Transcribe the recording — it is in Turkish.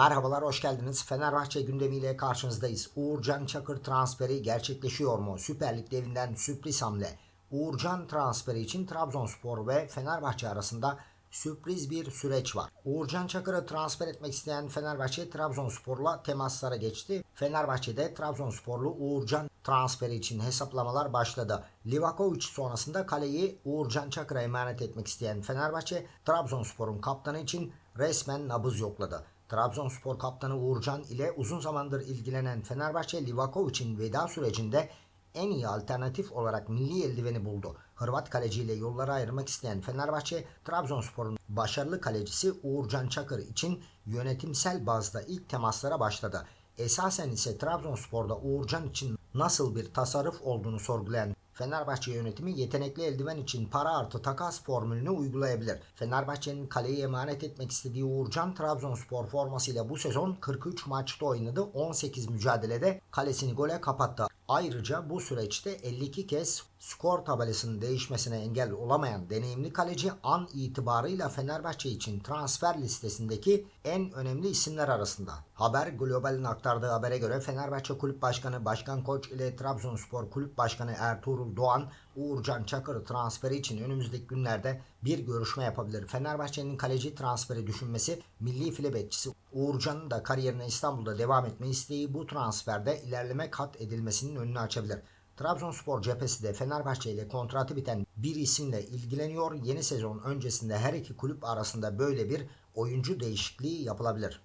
Merhabalar, hoş geldiniz. Fenerbahçe gündemiyle karşınızdayız. Uğurcan Çakır transferi gerçekleşiyor mu? Süper Lig devinden sürpriz hamle. Uğurcan transferi için Trabzonspor ve Fenerbahçe arasında sürpriz bir süreç var. Uğurcan Çakır'ı transfer etmek isteyen Fenerbahçe Trabzonspor'la temaslara geçti. Fenerbahçe'de Trabzonsporlu Uğurcan transferi için hesaplamalar başladı. Livakovic sonrasında kaleyi Uğurcan Çakır'a emanet etmek isteyen Fenerbahçe Trabzonspor'un kaptanı için resmen nabız yokladı. Trabzonspor kaptanı Uğurcan ile uzun zamandır ilgilenen Fenerbahçe Livakovic'in veda sürecinde en iyi alternatif olarak milli eldiveni buldu. Hırvat kaleciyle yolları ayırmak isteyen Fenerbahçe, Trabzonspor'un başarılı kalecisi Uğurcan Çakır için yönetimsel bazda ilk temaslara başladı. Esasen ise Trabzonspor'da Uğurcan için nasıl bir tasarruf olduğunu sorgulayan Fenerbahçe yönetimi yetenekli eldiven için para artı takas formülünü uygulayabilir. Fenerbahçe'nin kaleyi emanet etmek istediği Uğurcan Trabzonspor formasıyla bu sezon 43 maçta oynadı. 18 mücadelede kalesini gole kapattı. Ayrıca bu süreçte 52 kez skor tabelasının değişmesine engel olamayan deneyimli kaleci an itibarıyla Fenerbahçe için transfer listesindeki en önemli isimler arasında. Haber Global'in aktardığı habere göre Fenerbahçe Kulüp Başkanı Başkan Koç ile Trabzonspor Kulüp Başkanı Ertuğrul Doğan Uğurcan Çakır transferi için önümüzdeki günlerde bir görüşme yapabilir. Fenerbahçe'nin kaleci transferi düşünmesi milli file Uğurcan'ın da kariyerine İstanbul'da devam etme isteği bu transferde ilerleme kat edilmesinin önünü açabilir. Trabzonspor cephesi de Fenerbahçe ile kontratı biten bir isimle ilgileniyor. Yeni sezon öncesinde her iki kulüp arasında böyle bir oyuncu değişikliği yapılabilir.